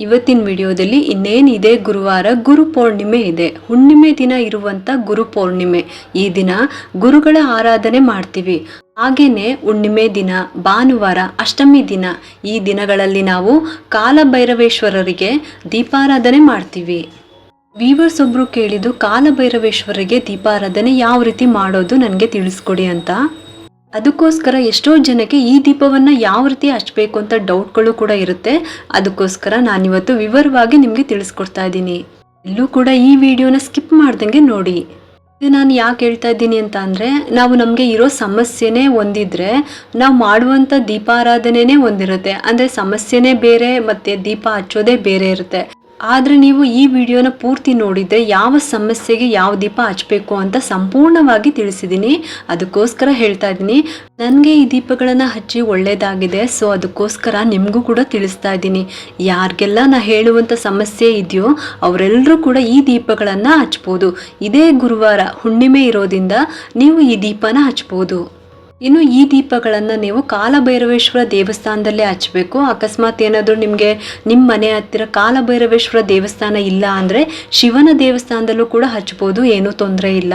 ಇವತ್ತಿನ ವಿಡಿಯೋದಲ್ಲಿ ಇನ್ನೇನಿದೆ ಗುರುವಾರ ಗುರು ಪೌರ್ಣಿಮೆ ಇದೆ. ಹುಣ್ಣಿಮೆ ದಿನ ಇರುವಂತ ಗುರು ಪೌರ್ಣಿಮೆ. ಈ ದಿನ ಗುರುಗಳ ಆರಾಧನೆ ಮಾಡ್ತೀವಿ. ಹಾಗೇನೆ ಹುಣ್ಣಿಮೆ ದಿನ, ಭಾನುವಾರ, ಅಷ್ಟಮಿ ದಿನ, ಈ ದಿನಗಳಲ್ಲಿ ನಾವು ಕಾಲಭೈರವೇಶ್ವರರಿಗೆ ದೀಪಾರಾಧನೆ ಮಾಡ್ತೀವಿ. ವೀವರ್ಸ್ ಒಬ್ರು ಕೇಳಿದ್ದು ಕಾಲಭೈರವೇಶ್ವರರಿಗೆ ದೀಪಾರಾಧನೆ ಯಾವ ರೀತಿ ಮಾಡೋದು ನನಗೆ ತಿಳಿಸ್ಕೊಡಿ ಅಂತ. ಅದಕ್ಕೋಸ್ಕರ ಎಷ್ಟೋ ಜನಕ್ಕೆ ಈ ದೀಪವನ್ನು ಯಾವ ರೀತಿ ಹಚ್ಚಬೇಕು ಅಂತ ಡೌಟ್ಗಳು ಕೂಡ ಇರುತ್ತೆ. ಅದಕ್ಕೋಸ್ಕರ ನಾನಿವತ್ತು ವಿವರವಾಗಿ ನಿಮಗೆ ತಿಳಿಸ್ಕೊಡ್ತಾ ಇದ್ದೀನಿ. ಎಲ್ಲೂ ಕೂಡ ಈ ವಿಡಿಯೋನ ಸ್ಕಿಪ್ ಮಾಡ್ದಂಗೆ ನೋಡಿ. ನಾನು ಯಾಕೆ ಹೇಳ್ತಾ ಇದ್ದೀನಿ ಅಂತ ಅಂದರೆ, ನಾವು ನಮಗೆ ಇರೋ ಸಮಸ್ಯೆನೇ ಒಂದಿದ್ರೆ, ನಾವು ಮಾಡುವಂಥ ದೀಪಾರಾಧನೆನೇ ಒಂದಿರುತ್ತೆ. ಅಂದರೆ ಸಮಸ್ಯೆನೇ ಬೇರೆ, ಮತ್ತು ದೀಪ ಹಚ್ಚೋದೇ ಬೇರೆ ಇರುತ್ತೆ. ಆದರೆ ನೀವು ಈ ವಿಡಿಯೋನ ಪೂರ್ತಿ ನೋಡಿದರೆ ಯಾವ ಸಮಸ್ಯೆಗೆ ಯಾವ ದೀಪ ಹಚ್ಚಬೇಕು ಅಂತ ಸಂಪೂರ್ಣವಾಗಿ ತಿಳಿಸಿದ್ದೀನಿ ಅದಕ್ಕೋಸ್ಕರ ಹೇಳ್ತಾ ಇದ್ದೀನಿ. ನನಗೆ ಈ ದೀಪಗಳನ್ನು ಹಚ್ಚಿ ಒಳ್ಳೆಯದಾಗಿದೆ ಸೊ ಅದಕ್ಕೋಸ್ಕರ ನಿಮಗೂ ಕೂಡ ತಿಳಿಸ್ತಾ ಇದ್ದೀನಿ. ಯಾರಿಗೆಲ್ಲ ನಾ ಹೇಳುವಂಥ ಸಮಸ್ಯೆ ಇದೆಯೋ ಅವರೆಲ್ಲರೂ ಕೂಡ ಈ ದೀಪಗಳನ್ನು ಹಚ್ಬೋದು. ಇದೇ ಗುರುವಾರ ಹುಣ್ಣಿಮೆ ಇರೋದ್ರಿಂದ ನೀವು ಈ ದೀಪನ ಹಚ್ಬೋದು. ಇನ್ನು ಈ ದೀಪಗಳನ್ನು ನೀವು ಕಾಲಭೈರವೇಶ್ವರ ದೇವಸ್ಥಾನದಲ್ಲೇ ಹಚ್ಚಬೇಕು ಅಕಸ್ಮಾತ್ ಏನಾದರೂ ನಿಮಗೆ ನಿಮ್ಮ ಮನೆ ಹತ್ತಿರ ಕಾಲಭೈರವೇಶ್ವರ ದೇವಸ್ಥಾನ ಇಲ್ಲ ಅಂದರೆ ಶಿವನ ದೇವಸ್ಥಾನದಲ್ಲೂ ಕೂಡ ಹಚ್ಬೋದು, ಏನೂ ತೊಂದರೆ ಇಲ್ಲ.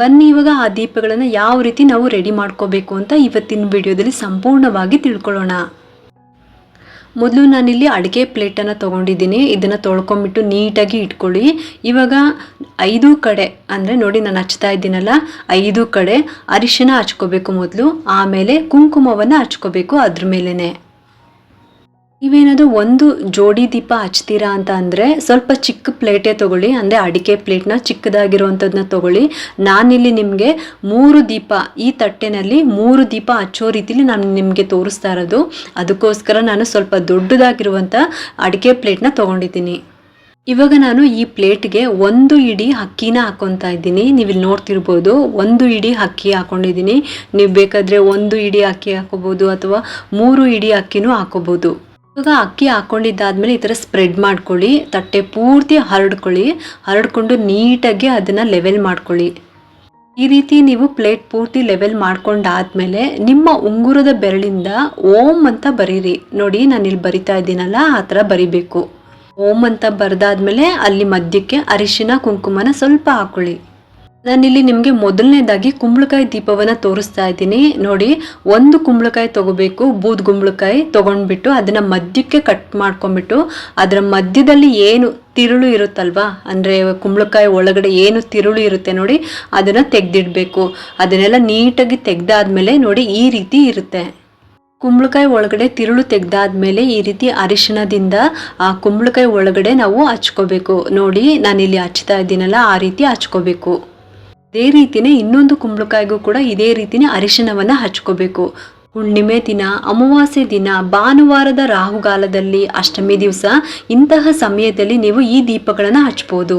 ಬನ್ನಿ, ಇವಾಗ ಆ ದೀಪಗಳನ್ನು ಯಾವ ರೀತಿ ನಾವು ರೆಡಿ ಮಾಡ್ಕೋಬೇಕು ಅಂತ ಇವತ್ತಿನ ವಿಡಿಯೋದಲ್ಲಿ ಸಂಪೂರ್ಣವಾಗಿ ತಿಳ್ಕೊಳ್ಳೋಣ. ಮೊದಲು ನಾನಿಲ್ಲಿ ಅಡಿಕೆ ಪ್ಲೇಟನ್ನು ತೊಗೊಂಡಿದ್ದೀನಿ. ಇದನ್ನು ತೊಳ್ಕೊಂಬಿಟ್ಟು ನೀಟಾಗಿ ಇಟ್ಕೊಳ್ಳಿ. ಇವಾಗ ಐದು ಕಡೆ ಅಂದರೆ ನೋಡಿ ನಾನು ಹಚ್ತಾ ಇದ್ದೀನಲ್ಲ, ಐದು ಕಡೆ ಅರಿಶಿನ ಹಚ್ಕೋಬೇಕು ಮೊದಲು. ಆಮೇಲೆ ಕುಂಕುಮವನ್ನು ಹಚ್ಕೋಬೇಕು ಅದ್ರ ಮೇಲೇ ನೀವೇನಾದರೂ ಒಂದು ಜೋಡಿ ದೀಪ ಹಚ್ತೀರಾ ಅಂತ ಅಂದರೆ ಸ್ವಲ್ಪ ಚಿಕ್ಕ ಪ್ಲೇಟೇ ತೊಗೊಳ್ಳಿ. ಅಂದರೆ ಅಡಿಕೆ ಪ್ಲೇಟ್ನ ಚಿಕ್ಕದಾಗಿರುವಂಥದ್ದನ್ನ ತೊಗೊಳ್ಳಿ. ನಾನಿಲ್ಲಿ ನಿಮಗೆ ಮೂರು ದೀಪ, ಈ ತಟ್ಟೆನಲ್ಲಿ ಮೂರು ದೀಪ ಹಚ್ಚೋ ರೀತಿಲಿ ನಾನು ನಿಮಗೆ ತೋರಿಸ್ತಾ ಇರೋದು. ಅದಕ್ಕೋಸ್ಕರ ನಾನು ಸ್ವಲ್ಪ ದೊಡ್ಡದಾಗಿರುವಂಥ ಅಡಿಕೆ ಪ್ಲೇಟ್ನ ತೊಗೊಂಡಿದ್ದೀನಿ. ಇವಾಗ ನಾನು ಈ ಪ್ಲೇಟ್ಗೆ ಒಂದು ಇಡಿ ಅಕ್ಕಿನ ಹಾಕೊತಾ ಇದ್ದೀನಿ. ನೀವು ಇಲ್ಲಿ ನೋಡ್ತಿರ್ಬೋದು, ಒಂದು ಇಡಿ ಅಕ್ಕಿ ಹಾಕೊಂಡಿದ್ದೀನಿ. ನೀವು ಬೇಕಾದರೆ ಒಂದು ಇಡಿ ಅಕ್ಕಿ ಹಾಕೋಬೋದು ಅಥವಾ ಮೂರು ಇಡಿ ಅಕ್ಕಿನೂ ಹಾಕೋಬೋದು. ಇವಾಗ ಅಕ್ಕಿ ಹಾಕೊಂಡಿದ್ದಾದ್ಮೇಲೆ ಈ ಥರ ಸ್ಪ್ರೆಡ್ ಮಾಡ್ಕೊಳ್ಳಿ. ತಟ್ಟೆ ಪೂರ್ತಿ ಹರಡ್ಕೊಳ್ಳಿ. ಹರಡ್ಕೊಂಡು ನೀಟಾಗಿ ಅದನ್ನು ಲೆವೆಲ್ ಮಾಡ್ಕೊಳ್ಳಿ. ಈ ರೀತಿ ನೀವು ಪ್ಲೇಟ್ ಪೂರ್ತಿ ಲೆವೆಲ್ ಮಾಡ್ಕೊಂಡಾದ್ಮೇಲೆ ನಿಮ್ಮ ಉಂಗುರದ ಬೆರಳಿಂದ ಓಂ ಅಂತ ಬರೀರಿ. ನೋಡಿ ನಾನು ಇಲ್ಲಿ ಬರಿತಾ ಇದ್ದೀನಲ್ಲ, ಆ ಥರ ಬರಿಬೇಕು. ಓಂ ಅಂತ ಬರೆದಾದ್ಮೇಲೆ ಅಲ್ಲಿ ಮಧ್ಯಕ್ಕೆ ಅರಿಶಿನ, ಕುಂಕುಮನ ಸ್ವಲ್ಪ ಹಾಕೊಳ್ಳಿ. ನಾನಿಲ್ಲಿ ನಿಮಗೆ ಮೊದಲನೇದಾಗಿ ಕುಂಬಳಕಾಯಿ ದೀಪವನ್ನು ತೋರಿಸ್ತಾ ಇದ್ದೀನಿ. ನೋಡಿ, ಒಂದು ಕುಂಬಳಕಾಯಿ ತಗೋಬೇಕು, ಬೂದ್ ಕುಂಬಳಕಾಯಿ ತೊಗೊಂಡ್ಬಿಟ್ಟು ಅದನ್ನು ಮಧ್ಯಕ್ಕೆ ಕಟ್ ಮಾಡ್ಕೊಂಡ್ಬಿಟ್ಟು, ಅದರ ಮಧ್ಯದಲ್ಲಿ ಏನು ತಿರುಳು ಇರುತ್ತಲ್ವಾ? ಅಂದರೆ ಕುಂಬಳಕಾಯಿ ಒಳಗಡೆ ಏನು ತಿರುಳು ಇರುತ್ತೆ ನೋಡಿ, ಅದನ್ನು ತೆಗೆದಿಡಬೇಕು. ಅದನ್ನೆಲ್ಲ ನೀಟಾಗಿ ತೆಗೆದಾದ್ಮೇಲೆ ನೋಡಿ, ಈ ರೀತಿ ಇರುತ್ತೆ. ಕುಂಬಳಕಾಯಿ ಒಳಗಡೆ ತಿರುಳು ತೆಗೆದಾದ್ಮೇಲೆ ಈ ರೀತಿ ಅರಿಶಿಣದಿಂದ ಆ ಕುಂಬಳಕಾಯಿ ಒಳಗಡೆ ನಾವು ಹಚ್ಕೋಬೇಕು. ನೋಡಿ, ನಾನಿಲ್ಲಿ ಹಚ್ತಾ ಇದ್ದೀನಲ್ಲ, ಆ ರೀತಿ ಹಚ್ಕೋಬೇಕು. ಇದೇ ರೀತಿನೇ ಇನ್ನೊಂದು ಕುಂಬಳಕಾಯಿಗೂ ಕೂಡ ಇದೇ ರೀತಿನೇ ಅರಿಶಿಣವನ್ನು ಹಚ್ಕೋಬೇಕು. ಹುಣ್ಣಿಮೆ ದಿನ, ಅಮಾವಾಸ್ಯೆ ದಿನ, ಭಾನುವಾರದ ರಾಹುಗಾಲದಲ್ಲಿ, ಅಷ್ಟಮಿ ದಿವಸ, ಇಂತಹ ಸಮಯದಲ್ಲಿ ನೀವು ಈ ದೀಪಗಳನ್ನು ಹಚ್ಬೋದು.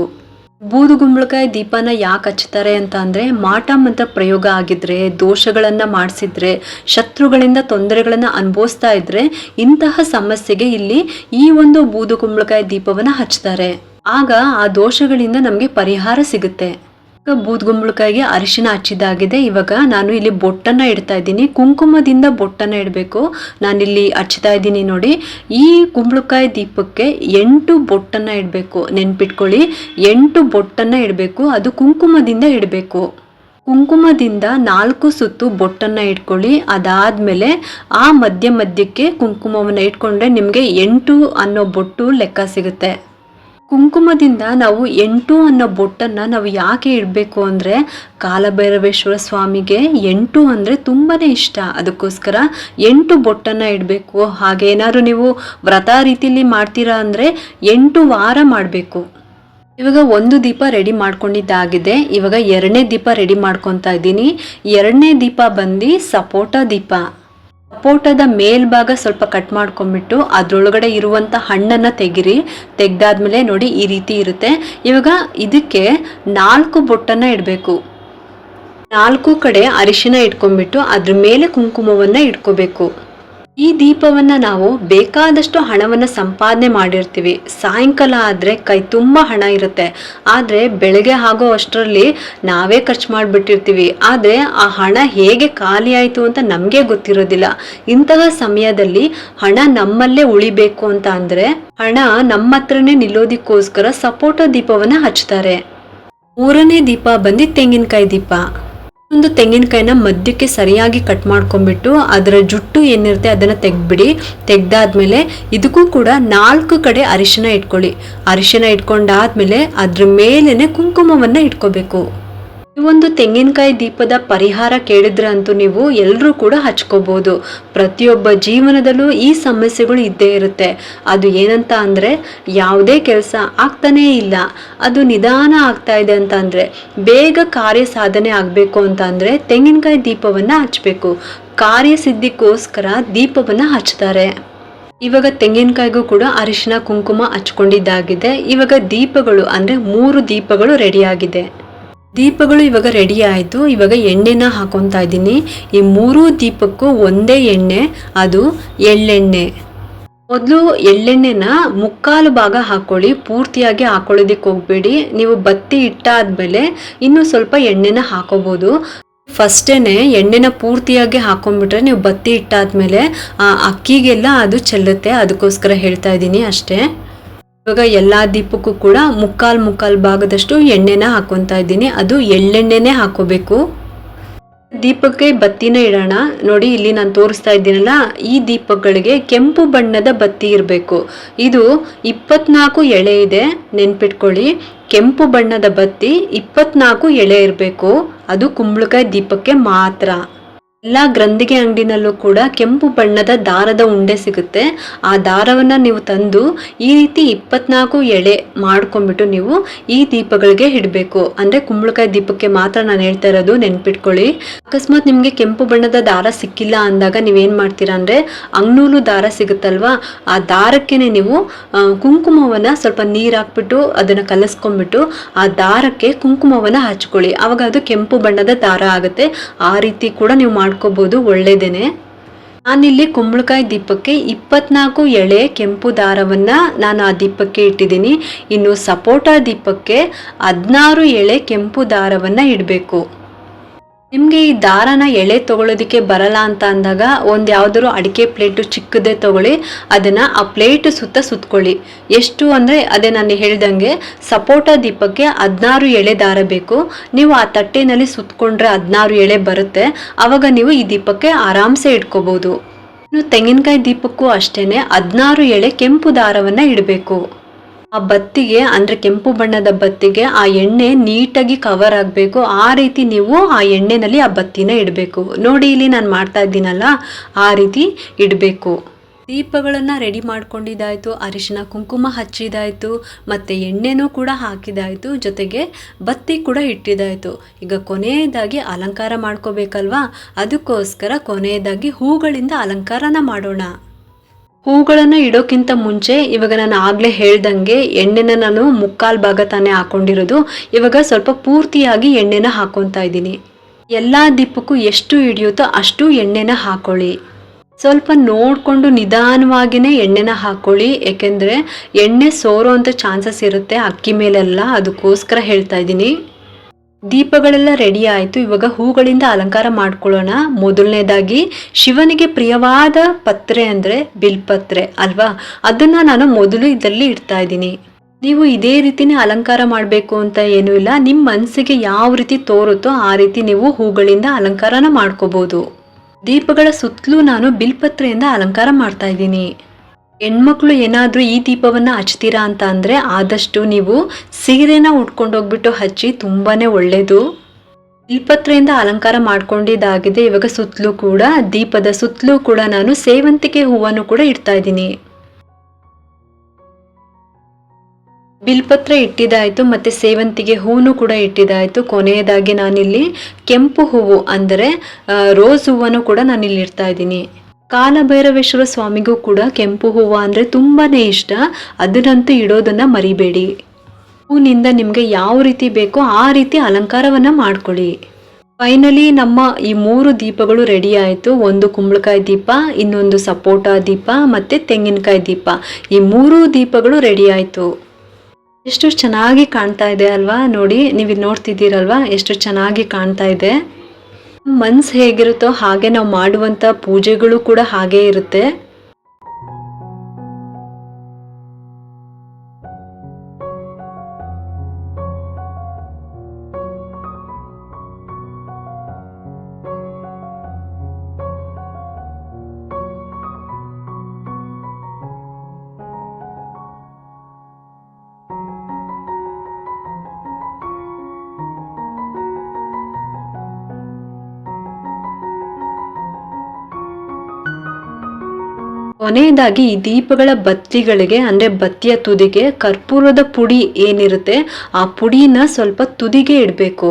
ಬೂದು ಗುಂಬಳಕಾಯಿ ದೀಪನ ಯಾಕೆ ಹಚ್ತಾರೆ ಅಂತ ಅಂದರೆ, ಮಾಟ ಮಂತ್ರ ಪ್ರಯೋಗ ಆಗಿದ್ರೆ, ದೋಷಗಳನ್ನು ಮಾಡಿಸಿದ್ರೆ, ಶತ್ರುಗಳಿಂದ ತೊಂದರೆಗಳನ್ನು ಅನುಭವಿಸ್ತಾ ಇದ್ರೆ, ಇಂತಹ ಸಮಸ್ಯೆಗೆ ಇಲ್ಲಿ ಈ ಒಂದು ಬೂದು ಗುಂಬಳಕಾಯಿ ದೀಪವನ್ನು ಹಚ್ತಾರೆ. ಆಗ ಆ ದೋಷಗಳಿಂದ ನಮಗೆ ಪರಿಹಾರ ಸಿಗುತ್ತೆ. ಬೂದ್ಗುಂಬಳಕಾಯಿಗೆ ಅರಿಶಿನ ಹಚ್ಚಿದ್ದಾಗಿದೆ. ಇವಾಗ ನಾನು ಇಲ್ಲಿ ಬೊಟ್ಟನ್ನು ಇಡ್ತಾ ಇದ್ದೀನಿ. ಕುಂಕುಮದಿಂದ ಬೊಟ್ಟನ್ನು ಇಡಬೇಕು. ನಾನಿಲ್ಲಿ ಹಚ್ತಾ ಇದ್ದೀನಿ ನೋಡಿ. ಈ ಕುಂಬಳಕಾಯಿ ದೀಪಕ್ಕೆ ಎಂಟು ಬೊಟ್ಟನ್ನು ಇಡಬೇಕು. ನೆನ್ಪಿಟ್ಕೊಳ್ಳಿ. ಎಂಟು ಬೊಟ್ಟನ್ನು ಇಡಬೇಕು. ಅದು ಕುಂಕುಮದಿಂದ ಇಡಬೇಕು. ಕುಂಕುಮದಿಂದ ನಾಲ್ಕು ಸುತ್ತು ಬೊಟ್ಟನ್ನು ಇಟ್ಕೊಳ್ಳಿ. ಅದಾದಮೇಲೆ ಆ ಮಧ್ಯ ಮಧ್ಯಕ್ಕೆ ಕುಂಕುಮವನ್ನು ಇಟ್ಕೊಂಡ್ರೆ ನಿಮಗೆ ಎಂಟು ಅನ್ನೋ ಬೊಟ್ಟು ಲೆಕ್ಕ ಸಿಗುತ್ತೆ. ಕುಂಕುಮದಿಂದ ನಾವು ಎಂಟು ಅನ್ನೋ ಬೊಟ್ಟನ್ನು ನಾವು ಯಾಕೆ ಇಡಬೇಕು ಅಂದರೆ ಕಾಲಭೈರವೇಶ್ವರ ಸ್ವಾಮಿಗೆ ಎಂಟು ಅಂದರೆ ತುಂಬಾ ಇಷ್ಟ. ಅದಕ್ಕೋಸ್ಕರ ಎಂಟು ಬೊಟ್ಟನ್ನು ಇಡಬೇಕು. ಹಾಗೆ ಏನಾದ್ರು ನೀವು ವ್ರತ ರೀತಿಯಲ್ಲಿ ಮಾಡ್ತೀರಾ ಅಂದರೆ ಎಂಟು ವಾರ ಮಾಡಬೇಕು. ಇವಾಗ ಒಂದು ದೀಪ ರೆಡಿ ಮಾಡ್ಕೊಂಡಿದ್ದಾಗಿದೆ. ಇವಾಗ ಎರಡನೇ ದೀಪ ರೆಡಿ ಮಾಡ್ಕೊತಾ ಇದ್ದೀನಿ. ಎರಡನೇ ದೀಪ ಬಂದು ಸಪೋಟ ದೀಪ. ಸಪೋಟದ ಮೇಲ್ಭಾಗ ಸ್ವಲ್ಪ ಕಟ್ ಮಾಡ್ಕೊಂಡ್ಬಿಟ್ಟು ಅದ್ರೊಳಗಡೆ ಇರುವಂಥ ಹಣ್ಣನ್ನು ತೆಗಿರಿ. ತೆಗ್ದಾದ್ಮೇಲೆ ನೋಡಿ ಈ ರೀತಿ ಇರುತ್ತೆ. ಇವಾಗ ಇದಕ್ಕೆ ನಾಲ್ಕು ಬೊಟ್ಟನ್ನ ಇಡಬೇಕು. ನಾಲ್ಕು ಕಡೆ ಅರಿಶಿನ ಇಟ್ಕೊಂಡ್ಬಿಟ್ಟು ಅದ್ರ ಮೇಲೆ ಕುಂಕುಮವನ್ನು ಇಟ್ಕೋಬೇಕು. ಈ ದೀಪವನ್ನ ನಾವು ಬೇಕಾದಷ್ಟು ಹಣವನ್ನ ಸಂಪಾದನೆ ಮಾಡಿರ್ತೀವಿ. ಸಾಯಂಕಾಲ ಆದ್ರೆ ಕೈ ತುಂಬ ಹಣ ಇರುತ್ತೆ. ಆದ್ರೆ ಬೆಳಗ್ಗೆ ಆಗೋ ಅಷ್ಟರಲ್ಲಿ ನಾವೇ ಖರ್ಚು ಮಾಡಿಬಿಟ್ಟಿರ್ತೀವಿ. ಆದ್ರೆ ಆ ಹಣ ಹೇಗೆ ಖಾಲಿ ಆಯಿತು ಅಂತ ನಮಗೆ ಗೊತ್ತಿರೋದಿಲ್ಲ. ಇಂತಹ ಸಮಯದಲ್ಲಿ ಹಣ ನಮ್ಮಲ್ಲೇ ಉಳಿಬೇಕು ಅಂತ ಅಂದ್ರೆ ಹಣ ನಮ್ಮ ಹತ್ರನೇ ನಿಲ್ಲೋದಕ್ಕೋಸ್ಕರ ಸಪೋಟೋ ದೀಪವನ್ನ ಹಚ್ತಾರೆ. ಮೂರನೇ ದೀಪ ಬಂದಿ ತೆಂಗಿನಕಾಯಿ ದೀಪ. ಒಂದು ತೆಂಗಿನಕಾಯಿನ ಮಧ್ಯಕ್ಕೆ ಸರಿಯಾಗಿ ಕಟ್ ಮಾಡ್ಕೊಂಡ್ಬಿಟ್ಟು ಅದರ ಜುಟ್ಟು ಏನಿರುತ್ತೆ ಅದನ್ನ ತೆಗ್ದ್ಬಿಡಿ. ತೆಗ್ದಾದ್ಮೇಲೆ ಇದಕ್ಕೂ ಕೂಡ ನಾಲ್ಕು ಕಡೆ ಅರಿಶಿನ ಇಟ್ಕೊಳ್ಳಿ. ಅರಿಶಿನ ಇಟ್ಕೊಂಡಾದ್ಮೇಲೆ ಅದ್ರ ಮೇಲೇನೆ ಕುಂಕುಮವನ್ನ ಇಟ್ಕೋಬೇಕು. ಈ ಒಂದು ತೆಂಗಿನಕಾಯಿ ದೀಪದ ಪರಿಹಾರ ಕೇಳಿದ್ರಂತೂ ನೀವು ಎಲ್ಲರೂ ಕೂಡ ಹಚ್ಕೋಬಹುದು ಪ್ರತಿಯೊಬ್ಬ ಜೀವನದಲ್ಲೂ ಈ ಸಮಸ್ಯೆಗಳು ಇದ್ದೇ ಇರುತ್ತೆ. ಅದು ಏನಂತ ಅಂದ್ರೆ ಯಾವುದೇ ಕೆಲಸ ಆಗ್ತಾನೇ ಇಲ್ಲ. ಅದು ನಿಧಾನ ಆಗ್ತಾ ಇದೆ ಅಂತ ಅಂದ್ರೆ ಬೇಗ ಕಾರ್ಯ ಸಾಧನೆ ಆಗಬೇಕು ಅಂತ ಅಂದ್ರೆ ತೆಂಗಿನಕಾಯಿ ದೀಪವನ್ನ ಹಚ್ಬೇಕು. ಕಾರ್ಯಸಿದ್ಧಿಗೋಸ್ಕರ ದೀಪವನ್ನ ಹಚ್ತಾರೆ. ಇವಾಗ ತೆಂಗಿನಕಾಯಿಗೂ ಕೂಡ ಅರಿಶಿನ ಕುಂಕುಮ ಹಚ್ಕೊಂಡಿದ್ದಾಗಿದೆ. ಇವಾಗ ದೀಪಗಳು ಅಂದ್ರೆ ಮೂರು ದೀಪಗಳು ರೆಡಿಯಾಗಿದೆ ದೀಪಗಳು ಇವಾಗ ರೆಡಿ ಆಯಿತು. ಇವಾಗ ಎಣ್ಣೆನ ಹಾಕೊತಾ ಇದ್ದೀನಿ. ಈ ಮೂರೂ ದೀಪಕ್ಕೂ ಒಂದೇ ಎಣ್ಣೆ, ಅದು ಎಳ್ಳೆಣ್ಣೆ. ಮೊದಲು ಎಳ್ಳೆಣ್ಣೆನ ಮುಕ್ಕಾಲು ಭಾಗ ಹಾಕೊಳ್ಳಿ, ಪೂರ್ತಿಯಾಗಿ ಹಾಕೊಳ್ಳೋದಿಕ್ಕೆ ಹೋಗ್ಬೇಡಿ. ನೀವು ಬತ್ತಿ ಇಟ್ಟಾದ್ಮೇಲೆ ಇನ್ನೂ ಸ್ವಲ್ಪ ಎಣ್ಣೆನ ಹಾಕೋಬೋದು. ಫಸ್ಟೇನೆ ಎಣ್ಣೆನ ಪೂರ್ತಿಯಾಗಿ ಹಾಕೊಂಡ್ಬಿಟ್ರೆ ನೀವು ಬತ್ತಿ ಇಟ್ಟಾದ್ಮೇಲೆ ಆ ಅಕ್ಕಿಗೆಲ್ಲ ಅದು ಚೆಲ್ಲುತ್ತೆ. ಅದಕ್ಕೋಸ್ಕರ ಹೇಳ್ತಾ ಇದ್ದೀನಿ ಅಷ್ಟೇ. ಇವಾಗ ಎಲ್ಲ ದೀಪಕ್ಕೂ ಕೂಡ ಮುಕ್ಕಾಲ್ ಮುಕ್ಕಾಲ್ ಭಾಗದಷ್ಟು ಎಣ್ಣೆನ ಹಾಕೊತಾ ಇದ್ದೀನಿ. ಅದು ಎಳ್ಳೆಣ್ಣೆನೆ ಹಾಕೋಬೇಕು. ದೀಪಕ್ಕೆ ಬತ್ತಿನ ಇಡೋಣ. ನೋಡಿ, ಇಲ್ಲಿ ನಾನು ತೋರಿಸ್ತಾ ಇದ್ದೀನಲ್ಲ, ಈ ದೀಪಗಳಿಗೆ ಕೆಂಪು ಬಣ್ಣದ ಬತ್ತಿ ಇರಬೇಕು. ಇದು ಇಪ್ಪತ್ನಾಲ್ಕು ಎಳೆ ಇದೆ, ನೆನ್ಪಿಟ್ಕೊಳ್ಳಿ. ಕೆಂಪು ಬಣ್ಣದ ಬತ್ತಿ ಇಪ್ಪತ್ನಾಲ್ಕು ಎಳೆ ಇರಬೇಕು. ಅದು ಕುಂಬಳಕಾಯಿ ದೀಪಕ್ಕೆ ಮಾತ್ರ. ಎಲ್ಲ ಗ್ರಂಥಿಗೆ ಅಂಗಡಿನಲ್ಲೂ ಕೂಡ ಕೆಂಪು ಬಣ್ಣದ ದಾರದ ಉಂಡೆ ಸಿಗುತ್ತೆ. ಆ ದಾರವನ್ನ ನೀವು ತಂದು ಈ ರೀತಿ ಇಪ್ಪತ್ನಾಲ್ಕು ಎಳೆ ಮಾಡ್ಕೊಂಡ್ಬಿಟ್ಟು ನೀವು ಈ ದೀಪಗಳಿಗೆ ಇಡಬೇಕು. ಅಂದ್ರೆ ಕುಂಬಳಕಾಯಿ ದೀಪಕ್ಕೆ ಮಾತ್ರ ನಾನು ಹೇಳ್ತಾ ಇರೋದು ನೆನ್ಪಿಟ್ಕೊಳ್ಳಿ. ಅಕಸ್ಮಾತ್ ನಿಮ್ಗೆ ಕೆಂಪು ಬಣ್ಣದ ದಾರ ಸಿಕ್ಕಿಲ್ಲ ಅಂದಾಗ ನೀವೇನ್ ಮಾಡ್ತೀರಾ ಅಂದ್ರೆ ಅಂಗ್ನೂಲು ದಾರ ಸಿಗುತ್ತಲ್ವಾ? ಆ ದಾರಕ್ಕೆನೆ ನೀವು ಕುಂಕುಮವನ್ನ ಸ್ವಲ್ಪ ನೀರ್ ಹಾಕ್ಬಿಟ್ಟು ಅದನ್ನ ಕಲಸ್ಕೊಂಡ್ಬಿಟ್ಟು ಆ ದಾರಕ್ಕೆ ಕುಂಕುಮವನ್ನ ಹಚ್ಕೊಳ್ಳಿ. ಅವಾಗ ಅದು ಕೆಂಪು ಬಣ್ಣದ ದಾರ ಆಗುತ್ತೆ. ಆ ರೀತಿ ಕೂಡ ನೀವು ಮಾಡ್ಕೋಬಹುದು ಒಳ್ಳೇದೇನೆ. ನಾನಿಲ್ಲಿ ಕುಂಬಳಕಾಯಿ ದೀಪಕ್ಕೆ ಇಪ್ಪತ್ನಾಲ್ಕು ಎಳೆ ಕೆಂಪು ದಾರವನ್ನ ನಾನು ಆ ದೀಪಕ್ಕೆ ಇಟ್ಟಿದ್ದೀನಿ. ಇನ್ನು ಸಪೋಟ ದೀಪಕ್ಕೆ ಹದಿನಾರು ಎಳೆ ಕೆಂಪು ದಾರವನ್ನ ಇಡಬೇಕು. ನಿಮಗೆ ಈ ದಾರನ ಎಳೆ ತೊಗೊಳೋದಕ್ಕೆ ಬರಲ್ಲ ಅಂತ ಅಂದಾಗ ಒಂದು ಯಾವ್ದಾದ್ರು ಅಡಿಕೆ ಪ್ಲೇಟು ಚಿಕ್ಕದೇ ತಗೊಳ್ಳಿ, ಅದನ್ನ ಆ ಪ್ಲೇಟ್ ಸುತ್ತ ಸುತ್ತಕೊಳ್ಳಿ ಎಷ್ಟು ಅಂದ್ರೆ ಅದೇ ನಾನು ಹೇಳ್ದಂಗೆ ಸಪೋಟ ದೀಪಕ್ಕೆ ಹದಿನಾರು ಎಳೆ ದಾರ ಬೇಕು. ನೀವು ಆ ತಟ್ಟೆನಲ್ಲಿ ಸುತ್ತಕೊಂಡ್ರೆ ಹದಿನಾರು ಎಳೆ ಬರುತ್ತೆ. ಆವಾಗ ನೀವು ಈ ದೀಪಕ್ಕೆ ಆರಾಮ್ಸೆ ಇಟ್ಕೋಬೋದು. ಇನ್ನು ತೆಂಗಿನಕಾಯಿ ದೀಪಕ್ಕೂ ಅಷ್ಟೇ ಹದಿನಾರು ಎಳೆ ಕೆಂಪು ದಾರವನ್ನ ಇಡಬೇಕು. ಆ ಬತ್ತಿಗೆ, ಅಂದ್ರೆ ಕೆಂಪು ಬಣ್ಣದ ಬತ್ತಿಗೆ ಆ ಎಣ್ಣೆ ನೀಟಾಗಿ ಕವರ್ ಆಗಬೇಕು. ಆ ರೀತಿ ನೀವು ಆ ಎಣ್ಣೆನಲ್ಲಿ ಆ ಬತ್ತಿನ ಇಡಬೇಕು. ನೋಡಿ, ಇಲ್ಲಿ ನಾನು ಮಾಡ್ತಾ ಇದ್ದೀನಲ್ಲ, ಆ ರೀತಿ ಇಡಬೇಕು. ದೀಪಗಳನ್ನು ರೆಡಿ ಮಾಡ್ಕೊಂಡಿದ್ದಾಯ್ತು, ಅರಿಶಿನ ಕುಂಕುಮ ಹಚ್ಚಿದಾಯಿತು ಮತ್ತೆ ಎಣ್ಣೆನೂ ಕೂಡ ಹಾಕಿದಾಯಿತು ಜೊತೆಗೆ ಬತ್ತಿ ಕೂಡ ಇಟ್ಟಿದಾಯ್ತು ಈಗ ಕೊನೆಯದಾಗಿ ಅಲಂಕಾರ ಮಾಡ್ಕೋಬೇಕಲ್ವಾ? ಅದಕ್ಕೋಸ್ಕರ ಕೊನೆಯದಾಗಿ ಹೂಗಳಿಂದ ಅಲಂಕಾರನ ಮಾಡೋಣ. ಹೂಗಳನ್ನು ಇಡೋಕ್ಕಿಂತ ಮುಂಚೆ ಇವಾಗ ನಾನು ಆಗಲೇ ಹೇಳ್ದಂಗೆ ಎಣ್ಣೆನ ನಾನು ಮುಕ್ಕಾಲ್ ಭಾಗ ತಾನೇ ಹಾಕೊಂಡಿರೋದು. ಇವಾಗ ಸ್ವಲ್ಪ ಪೂರ್ತಿಯಾಗಿ ಎಣ್ಣೆನ ಹಾಕೊತಾ ಇದ್ದೀನಿ. ಎಲ್ಲ ದಿಪ್ಪಕ್ಕೂ ಎಷ್ಟು ಹಿಡಿಯುತ್ತೋ ಅಷ್ಟು ಎಣ್ಣೆನ ಹಾಕೊಳ್ಳಿ. ಸ್ವಲ್ಪ ನೋಡಿಕೊಂಡು ನಿಧಾನವಾಗಿನೇ ಎಣ್ಣೆನ ಹಾಕೊಳ್ಳಿ. ಏಕೆಂದರೆ ಎಣ್ಣೆ ಸೋರೋಂಥ ಚಾನ್ಸಸ್ ಇರುತ್ತೆ ಅಕ್ಕಿ ಮೇಲೆಲ್ಲ. ಅದಕ್ಕೋಸ್ಕರ ಹೇಳ್ತಾ ಇದ್ದೀನಿ. ದೀಪಗಳೆಲ್ಲ ರೆಡಿ ಆಯಿತು. ಇವಾಗ ಹೂಗಳಿಂದ ಅಲಂಕಾರ ಮಾಡ್ಕೊಳ್ಳೋಣ. ಮೊದಲನೇದಾಗಿ ಶಿವನಿಗೆ ಪ್ರಿಯವಾದ ಪತ್ರೆ ಅಂದರೆ ಬಿಲ್ಪತ್ರೆ ಅಲ್ವಾ? ಅದನ್ನು ನಾನು ಮೊದಲು ಇದರಲ್ಲಿ ಇಡ್ತಾ ಇದ್ದೀನಿ. ನೀವು ಇದೇ ರೀತಿನೇ ಅಲಂಕಾರ ಮಾಡಬೇಕು ಅಂತ ಏನೂ ಇಲ್ಲ. ನಿಮ್ಮ ಮನಸ್ಸಿಗೆ ಯಾವ ರೀತಿ ತೋರುತ್ತೋ ಆ ರೀತಿ ನೀವು ಹೂಗಳಿಂದ ಅಲಂಕಾರನ ಮಾಡ್ಕೋಬಹುದು ದೀಪಗಳ ಸುತ್ತಲೂ ನಾನು ಬಿಲ್ಪತ್ರೆಯಿಂದ ಅಲಂಕಾರ ಮಾಡ್ತಾ ಇದ್ದೀನಿ. ಹೆಣ್ಮಕ್ಳು ಏನಾದರೂ ಈ ದೀಪವನ್ನು ಹಚ್ತೀರಾ ಅಂತ ಅಂದರೆ ಆದಷ್ಟು ನೀವು ಸೀರೆನ ಉಟ್ಕೊಂಡು ಹೋಗ್ಬಿಟ್ಟು ಹಚ್ಚಿ ತುಂಬಾ ಒಳ್ಳೆಯದು ಬಿಲ್ಪತ್ರೆಯಿಂದ ಅಲಂಕಾರ ಮಾಡ್ಕೊಂಡಿದ್ದಾಗಿದೆ. ಇವಾಗ ಸುತ್ತಲೂ ಕೂಡ ದೀಪದ ಸುತ್ತಲೂ ಕೂಡ ನಾನು ಸೇವಂತಿಗೆ ಹೂವನ್ನು ಕೂಡ ಇಡ್ತಾ ಇದ್ದೀನಿ. ಬಿಲ್ಪತ್ರೆ ಇಟ್ಟಿದ್ದಾಯಿತು ಮತ್ತು ಸೇವಂತಿಗೆ ಹೂನು ಕೂಡ ಇಟ್ಟಿದ್ದಾಯಿತು. ಕೊನೆಯದಾಗಿ ನಾನಿಲ್ಲಿ ಕೆಂಪು ಹೂವು ಅಂದರೆ ರೋಸ್ ಹೂವನ್ನು ಕೂಡ ನಾನಿಲ್ಲಿ ಇಡ್ತಾ ಇದ್ದೀನಿ. ಕಾಲಭೈರವೇಶ್ವರ ಸ್ವಾಮಿಗೂ ಕೂಡ ಕೆಂಪು ಹೂವು ಅಂದರೆ ತುಂಬಾನೇ ಇಷ್ಟ. ಅದನ್ನಂತೂ ಇಡೋದನ್ನ ಮರಿಬೇಡಿ. ಹೂವಿನಿಂದ ನಿಮಗೆ ಯಾವ ರೀತಿ ಬೇಕೋ ಆ ರೀತಿ ಅಲಂಕಾರವನ್ನು ಮಾಡ್ಕೊಳ್ಳಿ. ಫೈನಲಿ ನಮ್ಮ ಈ ಮೂರು ದೀಪಗಳು ರೆಡಿ ಆಯಿತು. ಒಂದು ಕುಂಬಳಕಾಯಿ ದೀಪ, ಇನ್ನೊಂದು ಸಪೋಟ ದೀಪ ಮತ್ತು ತೆಂಗಿನಕಾಯಿ ದೀಪ. ಈ ಮೂರು ದೀಪಗಳು ರೆಡಿ ಆಯಿತು. ಎಷ್ಟು ಚೆನ್ನಾಗಿ ಕಾಣ್ತಾ ಇದೆ ಅಲ್ವಾ? ನೋಡಿ ನೀವು ನೋಡ್ತಿದ್ದೀರಲ್ವಾ? ಎಷ್ಟು ಚೆನ್ನಾಗಿ ಕಾಣ್ತಾ ಇದೆ. ಮನ್ಸು ಹೇಗಿರುತ್ತೋ ಹಾಗೆ ನಾವು ಮಾಡುವಂತ ಪೂಜೆಗಳು ಕೂಡ ಹಾಗೆ ಇರುತ್ತೆ. ಕೊನೆಯದಾಗಿ ಈ ದೀಪಗಳ ಬತ್ತಿಗಳಿಗೆ, ಅಂದ್ರೆ ಬತ್ತಿಯ ತುದಿಗೆ ಕರ್ಪೂರದ ಪುಡಿ ಏನಿರುತ್ತೆ, ಆ ಪುಡಿನ ಸ್ವಲ್ಪ ತುದಿಗೆ ಇಡಬೇಕು.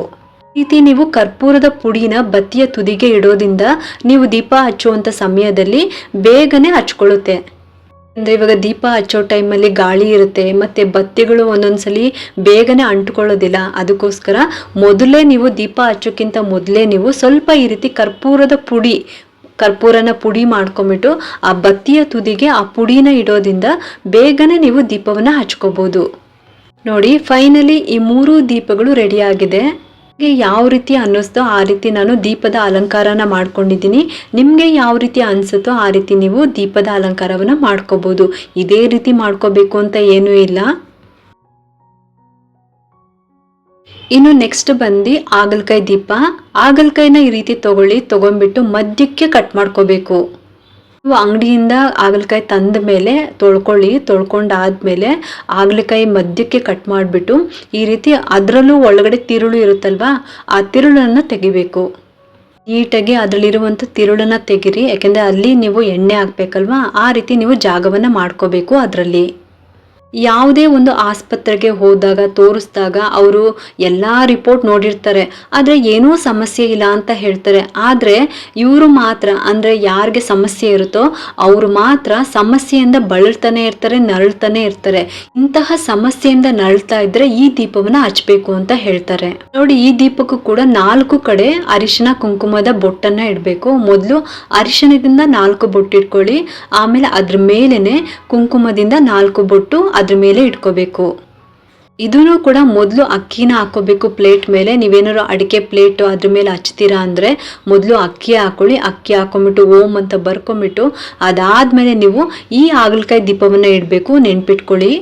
ರೀತಿ ನೀವು ಕರ್ಪೂರದ ಪುಡಿನ ಬತ್ತಿಯ ತುದಿಗೆ ಇಡೋದ್ರಿಂದ ನೀವು ದೀಪ ಹಚ್ಚುವಂಥ ಸಮಯದಲ್ಲಿ ಬೇಗನೆ ಹಚ್ಕೊಳ್ಳುತ್ತೆ. ಅಂದ್ರೆ ಇವಾಗ ದೀಪ ಹಚ್ಚೋ ಟೈಮಲ್ಲಿ ಗಾಳಿ ಇರುತ್ತೆ, ಮತ್ತೆ ಬತ್ತಿಗಳು ಒಂದೊಂದ್ಸಲಿ ಬೇಗನೆ ಅಂಟ್ಕೊಳ್ಳೋದಿಲ್ಲ. ಅದಕ್ಕೋಸ್ಕರ ಮೊದಲೇ ನೀವು ದೀಪ ಹಚ್ಚೋಕ್ಕಿಂತ ಮೊದಲೇ ನೀವು ಸ್ವಲ್ಪ ಈ ರೀತಿ ಕರ್ಪೂರದ ಪುಡಿ ಕರ್ಪೂರನ ಪುಡಿ ಮಾಡ್ಕೊಂಬಿಟ್ಟು ಆ ಬತ್ತಿಯ ತುದಿಗೆ ಆ ಪುಡಿನ ಇಡೋದ್ರಿಂದ ಬೇಗನೆ ನೀವು ದೀಪವನ್ನ ಹಚ್ಕೋಬಹುದು ನೋಡಿ ಫೈನಲಿ ಈ ಮೂರು ದೀಪಗಳು ರೆಡಿ ಆಗಿದೆ. ನಿಮ್ಗೆ ಯಾವ ರೀತಿ ಅನ್ನಿಸ್ತೋ ಆ ರೀತಿ ನಾನು ದೀಪದ ಅಲಂಕಾರನ ಮಾಡ್ಕೊಂಡಿದ್ದೀನಿ. ನಿಮಗೆ ಯಾವ ರೀತಿ ಅನಿಸುತ್ತೋ ಆ ರೀತಿ ನೀವು ದೀಪದ ಅಲಂಕಾರವನ್ನು ಮಾಡ್ಕೋಬಹುದು ಇದೇ ರೀತಿ ಮಾಡ್ಕೋಬೇಕು ಅಂತ ಏನೂ ಇಲ್ಲ. ಇನ್ನು ನೆಕ್ಸ್ಟ್ ಬಂದು ಆಗಲ್ಕಾಯಿ ದೀಪ. ಆಗಲಕಾಯಿನ ಈ ರೀತಿ ತಗೊಳ್ಳಿ, ತಗೊಂಡ್ಬಿಟ್ಟು ಮಧ್ಯಕ್ಕೆ ಕಟ್ ಮಾಡ್ಕೋಬೇಕು. ನೀವು ಅಂಗಡಿಯಿಂದ ಆಗಲಕಾಯಿ ತಂದ ಮೇಲೆ ತೊಳ್ಕೊಳ್ಳಿ, ತೊಳ್ಕೊಂಡಾದ್ಮೇಲೆ ಆಗಲಕಾಯಿ ಮಧ್ಯಕ್ಕೆ ಕಟ್ ಮಾಡಿಬಿಟ್ಟು ಈ ರೀತಿ ಅದರಲ್ಲೂ ಒಳಗಡೆ ತಿರುಳು ಇರುತ್ತಲ್ವಾ, ಆ ತಿರುಳನ್ನು ತೆಗಿಬೇಕು. ನೀಟಾಗಿ ಅದರಲ್ಲಿರುವಂಥ ತಿರುಳನ್ನು ತೆಗಿರಿ, ಯಾಕೆಂದರೆ ಅಲ್ಲಿ ನೀವು ಎಣ್ಣೆ ಹಾಕ್ಬೇಕಲ್ವಾ, ಆ ರೀತಿ ನೀವು ಜಾಗವನ್ನು ಮಾಡ್ಕೋಬೇಕು ಅದರಲ್ಲಿ. ಯಾವುದೇ ಒಂದು ಆಸ್ಪತ್ರೆಗೆ ಹೋದಾಗ, ತೋರಿಸಿದಾಗ ಅವರು ಎಲ್ಲ ರಿಪೋರ್ಟ್ ನೋಡಿರ್ತಾರೆ. ಆದರೆ ಏನೂ ಸಮಸ್ಯೆ ಇಲ್ಲ ಅಂತ ಹೇಳ್ತಾರೆ. ಆದರೆ ಇವರು ಮಾತ್ರ, ಅಂದರೆ ಯಾರಿಗೆ ಸಮಸ್ಯೆ ಇರುತ್ತೋ ಅವರು ಮಾತ್ರ ಸಮಸ್ಯೆಯಿಂದ ಬಳಲ್ತಾನೆ ಇರ್ತಾರೆ, ನರಳ್ತಾನೆ ಇರ್ತಾರೆ. ಇಂತಹ ಸಮಸ್ಯೆಯಿಂದ ನರಳ್ತಾ ಇದ್ರೆ ಈ ದೀಪವನ್ನ ಹಚ್ಬೇಕು ಅಂತ ಹೇಳ್ತಾರೆ. ನೋಡಿ, ಈ ದೀಪಕ್ಕೂ ಕೂಡ ನಾಲ್ಕು ಕಡೆ ಅರಿಶಿನ ಕುಂಕುಮದ ಬೊಟ್ಟನ್ನ ಇಡಬೇಕು. ಮೊದಲು ಅರಿಶಿನದಿಂದ ನಾಲ್ಕು ಬೊಟ್ಟು ಇಟ್ಕೊಳ್ಳಿ ಆಮೇಲೆ ಅದ್ರ ಮೇಲೆನೆ ಕುಂಕುಮದಿಂದ ನಾಲ್ಕು ಬೊಟ್ಟು ಅದ್ರ ಮೇಲೆ ಇಟ್ಕೋಬೇಕು. ಇದೂ ಕೂಡ ಮೊದಲು ಅಕ್ಕಿನ ಹಾಕೋಬೇಕು ಪ್ಲೇಟ್ ಮೇಲೆ. ನೀವೇನಾದ್ರು ಅಡಿಕೆ ಪ್ಲೇಟ್ ಅದ್ರ ಮೇಲೆ ಹಚ್ತೀರಾ ಅಂದರೆ ಮೊದಲು ಅಕ್ಕಿ ಹಾಕೊಳ್ಳಿ. ಅಕ್ಕಿ ಹಾಕೊಂಬಿಟ್ಟು ಓಮ್ ಅಂತ ಬರ್ಕೊಂಬಿಟ್ಟು ಅದಾದಮೇಲೆ ನೀವು ಈ ಹಾಗಲಕಾಯಿ ದೀಪವನ್ನು ಇಡಬೇಕು. ನೆನ್ಪಿಟ್ಕೊಳ್ಳಿ.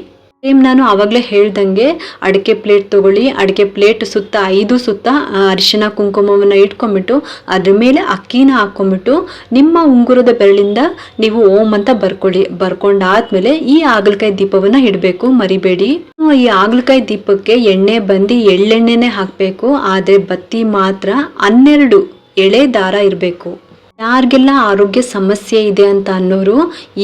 ಸೇಮ್ ನಾನು ಆವಾಗಲೇ ಹೇಳ್ದಂಗೆ ಅಡಿಕೆ ಪ್ಲೇಟ್ ತಗೊಳ್ಳಿ, ಅಡಿಕೆ ಪ್ಲೇಟ್ ಸುತ್ತ ಐದು ಸುತ್ತ ಅರಿಶಿನ, ಕುಂಕುಮವನ್ನು ಇಟ್ಕೊಂಬಿಟ್ಟು ಅದ್ರ ಮೇಲೆ ಅಕ್ಕಿನ ಹಾಕ್ಕೊಂಬಿಟ್ಟು ನಿಮ್ಮ ಉಂಗುರದ ಬೆರಳಿಂದ ನೀವು ಓಂ ಅಂತ ಬರ್ಕೊಳ್ಳಿ. ಬರ್ಕೊಂಡಾದ್ಮೇಲೆ ಈ ಆಗಲಕಾಯಿ ದೀಪವನ್ನ ಇಡಬೇಕು. ಮರಿಬೇಡಿ. ಈ ಆಗಲಕಾಯಿ ದೀಪಕ್ಕೆ ಎಣ್ಣೆ ಬಂದು ಎಳ್ಳೆಣ್ಣೆನೇ ಹಾಕಬೇಕು. ಆದರೆ ಬತ್ತಿ ಮಾತ್ರ ಹನ್ನೆರಡು ಎಳೆ ದಾರ ಇರಬೇಕು. ಯಾರಿಗೆಲ್ಲ ಆರೋಗ್ಯ ಸಮಸ್ಯೆ ಇದೆ ಅಂತ ಅನ್ನೋರು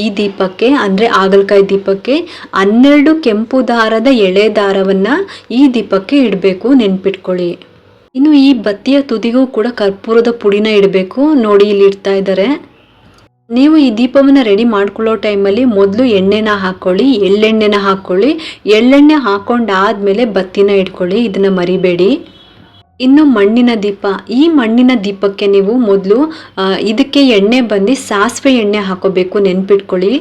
ಈ ದೀಪಕ್ಕೆ, ಅಂದರೆ ಆಗಲಕಾಯಿ ದೀಪಕ್ಕೆ ಹನ್ನೆರಡು ಕೆಂಪು ದಾರದ ಎಳೆ ದಾರವನ್ನು ಈ ದೀಪಕ್ಕೆ ಇಡಬೇಕು, ನೆನ್ಪಿಟ್ಕೊಳ್ಳಿ. ಇನ್ನು ಈ ಬತ್ತಿಯ ತುದಿಗೂ ಕೂಡ ಕರ್ಪೂರದ ಪುಡಿನ ಇಡಬೇಕು. ನೋಡಿ, ಇಲ್ಲಿ ಇಡ್ತಾ ಇದ್ದಾರೆ. ನೀವು ಈ ದೀಪವನ್ನು ರೆಡಿ ಮಾಡ್ಕೊಳ್ಳೋ ಟೈಮಲ್ಲಿ ಮೊದಲು ಎಣ್ಣೆನ ಹಾಕ್ಕೊಳ್ಳಿ ಎಳ್ಳೆಣ್ಣೆನ ಹಾಕ್ಕೊಳ್ಳಿ ಎಳ್ಳೆಣ್ಣೆ ಹಾಕ್ಕೊಂಡಾದ್ಮೇಲೆ ಬತ್ತಿನ ಇಟ್ಕೊಳ್ಳಿ. ಇದನ್ನು ಮರಿಬೇಡಿ. ಇನ್ನು ಮಣ್ಣಿನ ದೀಪ. ಈ ಮಣ್ಣಿನ ದೀಪಕ್ಕೆ ನೀವು ಮೊದಲು ಇದಕ್ಕೆ ಎಣ್ಣೆ ಬಂದು ಸಾಸಿವೆ ಎಣ್ಣೆ ಹಾಕೋಬೇಕು ನೆನ್ಪಿಟ್ಕೊಳ್ಳಿ.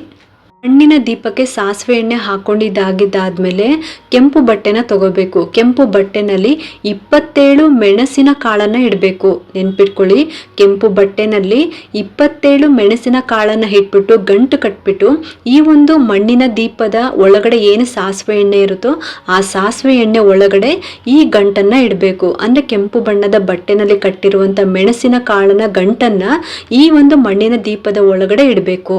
ಮಣ್ಣಿನ ದೀಪಕ್ಕೆ ಸಾಸಿವೆ ಎಣ್ಣೆ ಹಾಕೊಂಡಿದ್ದಾಗಿದ್ದಾದ್ಮೇಲೆ ಕೆಂಪು ಬಟ್ಟೆನ ತಗೋಬೇಕು. ಕೆಂಪು ಬಟ್ಟೆನಲ್ಲಿ ಇಪ್ಪತ್ತೇಳು ಮೆಣಸಿನ ಕಾಳನ್ನು ಇಡಬೇಕು. ನೆನ್ಪಿಟ್ಕೊಳ್ಳಿ, ಕೆಂಪು ಬಟ್ಟೆನಲ್ಲಿ ಇಪ್ಪತ್ತೇಳು ಮೆಣಸಿನ ಕಾಳನ್ನು ಇಟ್ಬಿಟ್ಟು ಗಂಟು ಕಟ್ಬಿಟ್ಟು, ಈ ಒಂದು ಮಣ್ಣಿನ ದೀಪದ ಒಳಗಡೆ ಏನು ಸಾಸಿವೆ ಎಣ್ಣೆ ಇರುತ್ತೋ ಆ ಸಾಸಿವೆ ಎಣ್ಣೆ ಒಳಗಡೆ ಈ ಗಂಟನ್ನು ಇಡಬೇಕು. ಅಂದರೆ ಕೆಂಪು ಬಣ್ಣದ ಬಟ್ಟೆನಲ್ಲಿ ಕಟ್ಟಿರುವಂಥ ಮೆಣಸಿನ ಕಾಳನ ಗಂಟನ್ನು ಈ ಒಂದು ಮಣ್ಣಿನ ದೀಪದ ಒಳಗಡೆ ಇಡಬೇಕು.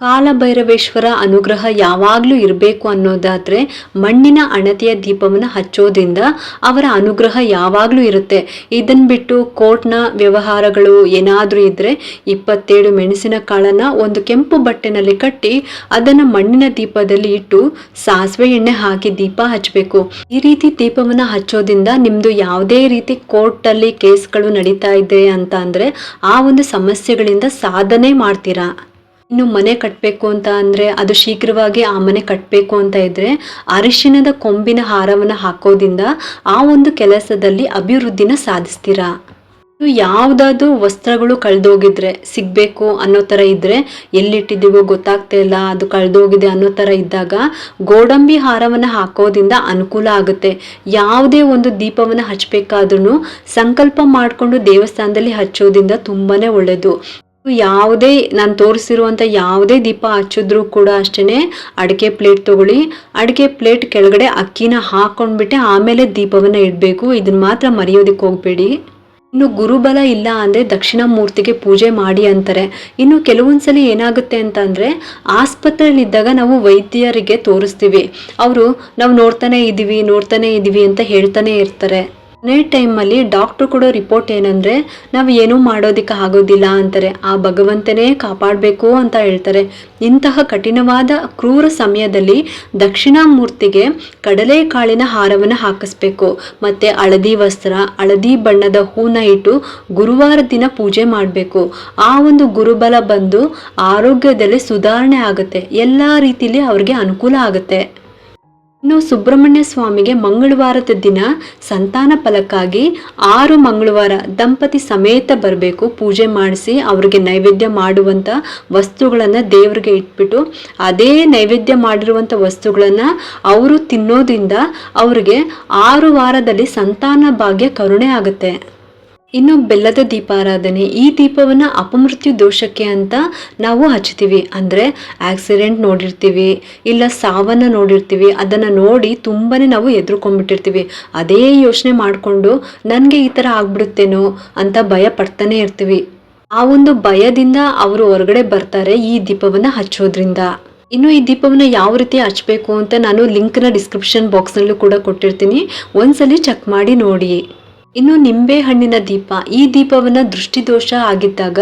ಕಾಲಭೈರವೇಶ್ವರ ಅನುಗ್ರಹ ಯಾವಾಗಲೂ ಇರಬೇಕು ಅನ್ನೋದಾದರೆ ಮಣ್ಣಿನ ಅಣತೆಯ ದೀಪವನ್ನು ಹಚ್ಚೋದ್ರಿಂದ ಅವರ ಅನುಗ್ರಹ ಯಾವಾಗಲೂ ಇರುತ್ತೆ. ಇದನ್ನು ಬಿಟ್ಟು ಕೋರ್ಟ್ನ ವ್ಯವಹಾರಗಳು ಏನಾದರೂ ಇದ್ದರೆ ಇಪ್ಪತ್ತೇಳು ಮೆಣಸಿನ ಕಾಳನ್ನು ಒಂದು ಕೆಂಪು ಬಟ್ಟೆನಲ್ಲಿ ಕಟ್ಟಿ ಅದನ್ನು ಮಣ್ಣಿನ ದೀಪದಲ್ಲಿ ಇಟ್ಟು ಸಾಸಿವೆ ಎಣ್ಣೆ ಹಾಕಿ ದೀಪ ಹಚ್ಚಬೇಕು ಈ ರೀತಿ ದೀಪವನ್ನು ಹಚ್ಚೋದ್ರಿಂದ ನಿಮ್ಮದು ಯಾವುದೇ ರೀತಿ ಕೋರ್ಟಲ್ಲಿ ಕೇಸ್ಗಳು ನಡೀತಾ ಇದೆ ಅಂತ ಅಂದರೆ ಆ ಒಂದು ಸಮಸ್ಯೆಗಳಿಂದ ಸಾಧನೆ ಮಾಡ್ತೀರಾ? ಇನ್ನು ಮನೆ ಕಟ್ಟಬೇಕು ಅಂತ ಅಂದರೆ ಅದು ಶೀಘ್ರವಾಗಿ ಆ ಮನೆ ಕಟ್ಟಬೇಕು ಅಂತ ಇದ್ರೆ ಅರಿಶಿಣದ ಕೊಂಬಿನ ಹಾರವನ್ನು ಹಾಕೋದ್ರಿಂದ ಆ ಒಂದು ಕೆಲಸದಲ್ಲಿ ಅಭಿವೃದ್ಧಿನ ಸಾಧಿಸ್ತೀರಾ? ಯಾವುದಾದ್ರೂ ವಸ್ತ್ರಗಳು ಕಳೆದೋಗಿದ್ರೆ ಸಿಗಬೇಕು ಅನ್ನೋ ಥರ ಇದ್ದರೆ ಎಲ್ಲಿಟ್ಟಿದ್ದೀವೋ ಗೊತ್ತಾಗ್ತಾ ಇಲ್ಲ, ಅದು ಕಳೆದೋಗಿದೆ ಅನ್ನೋ ಥರ ಇದ್ದಾಗ ಗೋಡಂಬಿ ಹಾರವನ್ನು ಹಾಕೋದ್ರಿಂದ ಅನುಕೂಲ ಆಗುತ್ತೆ. ಯಾವುದೇ ಒಂದು ದೀಪವನ್ನು ಹಚ್ಚಬೇಕಾದ್ರೂ ಸಂಕಲ್ಪ ಮಾಡಿಕೊಂಡು ದೇವಸ್ಥಾನದಲ್ಲಿ ಹಚ್ಚೋದ್ರಿಂದ ತುಂಬಾ ಒಳ್ಳೆಯದು ಯಾವುದೇ ನಾನು ತೋರಿಸಿರುವಂಥ ಯಾವುದೇ ದೀಪ ಹಚ್ಚಿದ್ರೂ ಕೂಡ ಅಷ್ಟೇ ಅಡಿಕೆ ಪ್ಲೇಟ್ ತಗೊಳ್ಳಿ. ಅಡಿಕೆ ಪ್ಲೇಟ್ ಕೆಳಗಡೆ ಅಕ್ಕಿನ ಹಾಕೊಂಡ್ಬಿಟ್ಟೆ ಆಮೇಲೆ ದೀಪವನ್ನು ಇಡಬೇಕು. ಇದನ್ನ ಮಾತ್ರ ಮರೆಯೋದಕ್ಕೆ ಹೋಗಬೇಡಿ. ಇನ್ನು ಗುರುಬಲ ಇಲ್ಲ ಅಂದರೆ ದಕ್ಷಿಣ ಮೂರ್ತಿಗೆ ಪೂಜೆ ಮಾಡಿ ಅಂತಾರೆ. ಇನ್ನು ಕೆಲವೊಂದು ಸಲ ಏನಾಗುತ್ತೆ ಅಂತ ಅಂದರೆ ಆಸ್ಪತ್ರೆಯಲ್ಲಿದ್ದಾಗ ನಾವು ವೈದ್ಯರಿಗೆ ತೋರಿಸ್ತೀವಿ. ಅವರು ನಾವು ನೋಡ್ತಾನೆ ಇದ್ದೀವಿ ನೋಡ್ತಾನೆ ಇದ್ದೀವಿ ಅಂತ ಹೇಳ್ತಾನೆ ಇರ್ತಾರೆ. ಕೊನೆ ಟೈಮಲ್ಲಿ ಡಾಕ್ಟ್ರು ಕೊಡೋ ರಿಪೋರ್ಟ್ ಏನಂದರೆ, ನಾವು ಏನೂ ಮಾಡೋದಕ್ಕೆ ಆಗೋದಿಲ್ಲ ಅಂತಾರೆ. ಆ ಭಗವಂತನೇ ಕಾಪಾಡಬೇಕು ಅಂತ ಹೇಳ್ತಾರೆ. ಇಂತಹ ಕಠಿಣವಾದ, ಕ್ರೂರ ಸಮಯದಲ್ಲಿ ದಕ್ಷಿಣಾಮೂರ್ತಿಗೆ ಕಡಲೆಕಾಳಿನ ಹಾರವನ್ನು ಹಾಕಿಸ್ಬೇಕು. ಮತ್ತು ಹಳದಿ ವಸ್ತ್ರ, ಹಳದಿ ಬಣ್ಣದ ಹೂನ ಇಟ್ಟು ಗುರುವಾರ ದಿನ ಪೂಜೆ ಮಾಡಬೇಕು. ಆ ಒಂದು ಗುರುಬಲ ಬಂದು ಆರೋಗ್ಯದಲ್ಲಿ ಸುಧಾರಣೆ ಆಗುತ್ತೆ. ಎಲ್ಲ ರೀತಿಯಲ್ಲಿ ಅವ್ರಿಗೆ ಅನುಕೂಲ ಆಗುತ್ತೆ. ಇನ್ನು ಸುಬ್ರಹ್ಮಣ್ಯ ಸ್ವಾಮಿಗೆ ಮಂಗಳವಾರದ ದಿನ ಸಂತಾನ ಫಲಕ್ಕಾಗಿ ಆರು ಮಂಗಳವಾರ ದಂಪತಿ ಸಮೇತ ಬರಬೇಕು, ಪೂಜೆ ಮಾಡಿಸಿ ಅವರಿಗೆ ನೈವೇದ್ಯ ಮಾಡುವಂಥ ವಸ್ತುಗಳನ್ನು ದೇವರಿಗೆ ಇಟ್ಬಿಟ್ಟು, ಅದೇ ನೈವೇದ್ಯ ಮಾಡಿರುವಂಥ ವಸ್ತುಗಳನ್ನು ಅವರು ತಿನ್ನೋದ್ರಿಂದ ಅವರಿಗೆ ಆರು ವಾರದಲ್ಲಿ ಸಂತಾನ ಭಾಗ್ಯ ಕರುಣೆ ಆಗುತ್ತೆ. ಇನ್ನು ಬೆಲ್ಲದ ದೀಪಾರಾಧನೆ, ಈ ದೀಪವನ್ನು ಅಪಮೃತ್ಯು ದೋಷಕ್ಕೆ ಅಂತ ನಾವು ಹಚ್ತೀವಿ ಅಂದರೆ ಆಕ್ಸಿಡೆಂಟ್ ನೋಡಿರ್ತೀವಿ, ಇಲ್ಲ ಸಾವನ್ನು ನೋಡಿರ್ತೀವಿ, ಅದನ್ನು ನೋಡಿ ತುಂಬಾ ನಾವು ಎದುರುಕೊಂಡ್ಬಿಟ್ಟಿರ್ತೀವಿ ಅದೇ ಯೋಚನೆ ಮಾಡಿಕೊಂಡು ನನಗೆ ಈ ಥರ ಆಗ್ಬಿಡುತ್ತೇನೋ ಅಂತ ಭಯ ಪಡ್ತಾನೆ ಇರ್ತೀವಿ. ಆ ಒಂದು ಭಯದಿಂದ ಅವರು ಹೊರಗಡೆ ಬರ್ತಾರೆ ಈ ದೀಪವನ್ನು ಹಚ್ಚೋದ್ರಿಂದ. ಇನ್ನು ಈ ದೀಪವನ್ನು ಯಾವ ರೀತಿ ಹಚ್ಚಬೇಕು ಅಂತ ನಾನು ಲಿಂಕ್ನ ಡಿಸ್ಕ್ರಿಪ್ಷನ್ ಬಾಕ್ಸ್ನಲ್ಲೂ ಕೂಡ ಕೊಟ್ಟಿರ್ತೀನಿ. ಒಂದ್ಸಲಿ ಚೆಕ್ ಮಾಡಿ ನೋಡಿ. ಇನ್ನು ನಿಂಬೆ ಹಣ್ಣಿನ ದೀಪ. ಈ ದೀಪವನ್ನು ದೃಷ್ಟಿದೋಷ ಆಗಿದ್ದಾಗ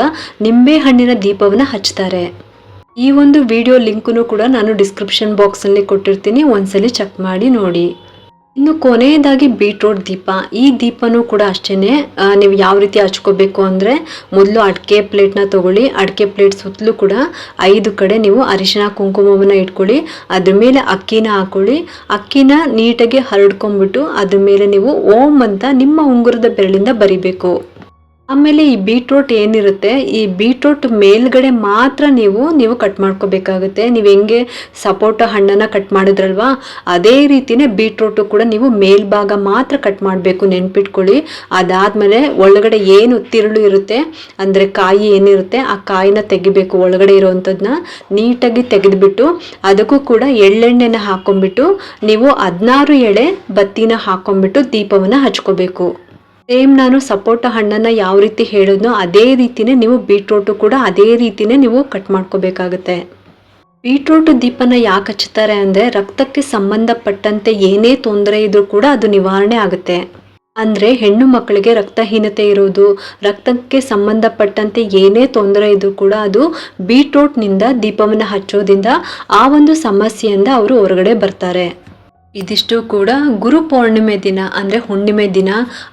ನಿಂಬೆ ಹಣ್ಣಿನ ದೀಪವನ್ನು ಹಚ್ತಾರೆ. ಈ ಒಂದು ವಿಡಿಯೋ ಲಿಂಕನ್ನು ಕೂಡ ನಾನು ಡಿಸ್ಕ್ರಿಪ್ಷನ್ ಬಾಕ್ಸಲ್ಲಿ ಕೊಟ್ಟಿರ್ತೀನಿ. ಒಂದ್ಸಲಿ ಚೆಕ್ ಮಾಡಿ ನೋಡಿ. ಇನ್ನು ಕೊನೆಯದಾಗಿ ಬೀಟ್ರೂಟ್ ದೀಪ. ಈ ದೀಪನೂ ಕೂಡ ಅಷ್ಟೇ ನೀವು ಯಾವ ರೀತಿ ಹಚ್ಕೋಬೇಕು ಅಂದರೆ ಮೊದಲು ಅಡಿಕೆ ಪ್ಲೇಟ್ನ ತೊಗೊಳ್ಳಿ. ಅಡಿಕೆ ಪ್ಲೇಟ್ ಸುತ್ತಲೂ ಕೂಡ ಐದು ಕಡೆ ನೀವು ಅರಿಶಿನ ಕುಂಕುಮವನ್ನು ಇಟ್ಕೊಳ್ಳಿ. ಅದ್ರ ಮೇಲೆ ಅಕ್ಕಿನ ಹಾಕೊಳ್ಳಿ. ಅಕ್ಕಿನ ನೀಟಾಗಿ ಹರಡ್ಕೊಂಡ್ಬಿಟ್ಟು ಅದ್ರ ಮೇಲೆ ನೀವು ಓಂ ಅಂತ ನಿಮ್ಮ ಉಂಗುರದ ಬೆರಳಿಂದ ಬರಿಬೇಕು. ಆಮೇಲೆ ಈ ಬೀಟ್ರೋಟ್ ಏನಿರುತ್ತೆ, ಈ ಬೀಟ್ರೋಟ್ ಮೇಲ್ಗಡೆ ಮಾತ್ರ ನೀವು ನೀವು ಕಟ್ ಮಾಡ್ಕೋಬೇಕಾಗುತ್ತೆ. ನೀವು ಹೆಂಗೆ ಸಪೋಟ ಹಣ್ಣನ್ನು ಕಟ್ ಮಾಡಿದ್ರಲ್ವಾ, ಅದೇ ರೀತಿನೇ ಬೀಟ್ರೋಟು ಕೂಡ ನೀವು ಮೇಲ್ಭಾಗ ಮಾತ್ರ ಕಟ್ ಮಾಡಬೇಕು, ನೆನ್ಪಿಟ್ಕೊಳ್ಳಿ. ಅದಾದಮೇಲೆ ಒಳಗಡೆ ಏನು ತಿರುಳು ಇರುತ್ತೆ, ಅಂದರೆ ಕಾಯಿ ಏನಿರುತ್ತೆ, ಆ ಕಾಯಿನ ತೆಗಿಬೇಕು, ಒಳಗಡೆ ಇರೋವಂಥದ್ದನ್ನ ನೀಟಾಗಿ ತೆಗೆದುಬಿಟ್ಟು, ಅದಕ್ಕೂ ಕೂಡ ಎಳ್ಳೆಣ್ಣೆನ ಹಾಕೊಂಡ್ಬಿಟ್ಟು, ನೀವು ಹದಿನಾರು ಎಳೆ ಬತ್ತಿನ ಹಾಕೊಂಡ್ಬಿಟ್ಟು ದೀಪವನ್ನು ಹಚ್ಕೋಬೇಕು. ಸೇಮ್ ನಾನು ಸಪೋಟ ಹಣ್ಣನ್ನು ಯಾವ ರೀತಿ ಹೇಳಿದ್ನೋ ಅದೇ ರೀತಿನೇ ನೀವು ಬೀಟ್ರೋಟು ಕೂಡ ಅದೇ ರೀತಿನೇ ನೀವು ಕಟ್ ಮಾಡ್ಕೋಬೇಕಾಗುತ್ತೆ. ಬೀಟ್ರೂಟ್ ದೀಪನ ಯಾಕೆ ಹಚ್ಚುತ್ತಾರೆ ಅಂದರೆ ರಕ್ತಕ್ಕೆ ಸಂಬಂಧಪಟ್ಟಂತೆ ಏನೇ ತೊಂದರೆ ಇದ್ರೂ ಕೂಡ ಅದು ನಿವಾರಣೆ ಆಗುತ್ತೆ. ಅಂದರೆ ಹೆಣ್ಣು ಮಕ್ಕಳಿಗೆ ರಕ್ತಹೀನತೆ ಇರೋದು, ರಕ್ತಕ್ಕೆ ಸಂಬಂಧಪಟ್ಟಂತೆ ಏನೇ ತೊಂದರೆ ಇದ್ರೂ ಕೂಡ ಅದು ಬೀಟ್ರೂಟ್ನಿಂದ ದೀಪವನ್ನು ಹಚ್ಚೋದ್ರಿಂದ ಆ ಒಂದು ಸಮಸ್ಯೆಯಿಂದ ಅವರು ಹೊರಗಡೆ ಬರ್ತಾರೆ. ಇದಿಷ್ಟು ಕೂಡ ಗುರು ಪೌರ್ಣಿಮೆ ದಿನ ಅಂದರೆ ಹುಣ್ಣಿಮೆ ದಿನ,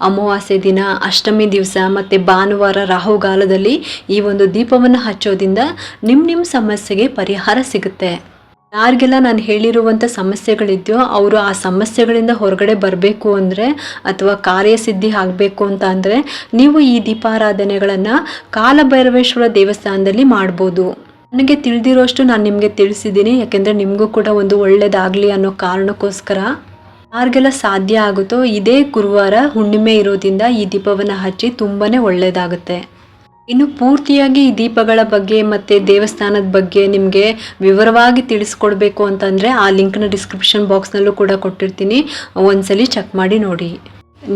ಅಮಾವಾಸ್ಯೆ ದಿನ, ಅಷ್ಟಮಿ ದಿವಸ ಮತ್ತು ಭಾನುವಾರ, ರಾಹುಗಾಲದಲ್ಲಿ ಈ ಒಂದು ದೀಪವನ್ನು ಹಚ್ಚೋದ್ರಿಂದ ನಿಮ್ಮ ನಿಮ್ಮ ಸಮಸ್ಯೆಗೆ ಪರಿಹಾರ ಸಿಗುತ್ತೆ. ಯಾರಿಗೆಲ್ಲ ನಾನು ಹೇಳಿರುವಂಥ ಸಮಸ್ಯೆಗಳಿದೆಯೋ ಅವರು ಆ ಸಮಸ್ಯೆಗಳಿಂದ ಹೊರಗಡೆ ಬರಬೇಕು ಅಂದರೆ ಅಥವಾ ಕಾರ್ಯಸಿದ್ಧಿ ಆಗಬೇಕು ಅಂತ ಅಂದರೆ ನೀವು ಈ ದೀಪಾರಾಧನೆಗಳನ್ನು ಕಾಲಭೈರವೇಶ್ವರ ದೇವಸ್ಥಾನದಲ್ಲಿ ಮಾಡ್ಬೋದು. ನನಗೆ ತಿಳಿದಿರೋಷ್ಟು ನಾನು ನಿಮಗೆ ತಿಳಿಸಿದ್ದೀನಿ, ಯಾಕೆಂದರೆ ನಿಮಗೂ ಕೂಡ ಒಂದು ಒಳ್ಳೆಯದಾಗಲಿ ಅನ್ನೋ ಕಾರಣಕ್ಕೋಸ್ಕರ ಯಾರಿಗೆಲ್ಲ ಸಾಧ್ಯ ಆಗುತ್ತೋ ಇದೇ ಗುರುವಾರ ಹುಣ್ಣಿಮೆ ಇರೋದ್ರಿಂದ ಈ ದೀಪವನ್ನು ಹಚ್ಚಿ ತುಂಬಾ ಒಳ್ಳೆಯದಾಗುತ್ತೆ ಇನ್ನು ಪೂರ್ತಿಯಾಗಿ ಈ ದೀಪಗಳ ಬಗ್ಗೆ ಮತ್ತು ದೇವಸ್ಥಾನದ ಬಗ್ಗೆ ನಿಮಗೆ ವಿವರವಾಗಿ ತಿಳಿಸ್ಕೊಡ್ಬೇಕು ಅಂತಂದರೆ ಆ ಲಿಂಕ್ನ ಡಿಸ್ಕ್ರಿಪ್ಷನ್ ಬಾಕ್ಸ್ನಲ್ಲೂ ಕೂಡ ಕೊಟ್ಟಿರ್ತೀನಿ. ಒಂದ್ಸಲಿ ಚೆಕ್ ಮಾಡಿ ನೋಡಿ.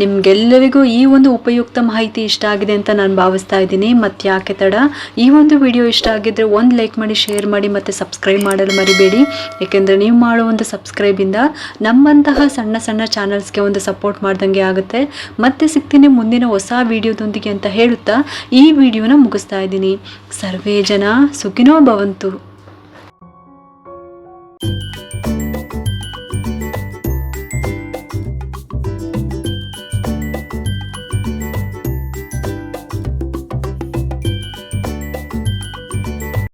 ನಿಮ್ಗೆಲ್ಲರಿಗೂ ಈ ಒಂದು ಉಪಯುಕ್ತ ಮಾಹಿತಿ ಇಷ್ಟ ಆಗಿದೆ ಅಂತ ನಾನು ಭಾವಿಸ್ತಾ ಇದ್ದೀನಿ. ಮತ್ತು ಯಾಕೆ ತಡ? ಈ ಒಂದು ವಿಡಿಯೋ ಇಷ್ಟ ಆಗಿದ್ದರೆ ಒಂದು ಲೈಕ್ ಮಾಡಿ ಶೇರ್ ಮಾಡಿ ಮತ್ತು ಸಬ್ಸ್ಕ್ರೈಬ್ ಮಾಡಲು ಮರಿಬೇಡಿ. ಏಕೆಂದರೆ ನೀವು ಮಾಡೋ ಒಂದು ಸಬ್ಸ್ಕ್ರೈಬಿಂದ ನಮ್ಮಂತಹ ಸಣ್ಣ ಸಣ್ಣ ಚಾನಲ್ಸ್ಗೆ ಒಂದು ಸಪೋರ್ಟ್ ಮಾಡ್ದಂಗೆ ಆಗುತ್ತೆ. ಮತ್ತೆ ಸಿಗ್ತೀನಿ ಮುಂದಿನ ಹೊಸ ವಿಡಿಯೋದೊಂದಿಗೆ ಅಂತ ಹೇಳುತ್ತಾ ಈ ವಿಡಿಯೋನ ಮುಗಿಸ್ತಾ ಇದ್ದೀನಿ. ಸರ್ವೇ ಜನ ಸುಖಿನೋ ಭವಂತು.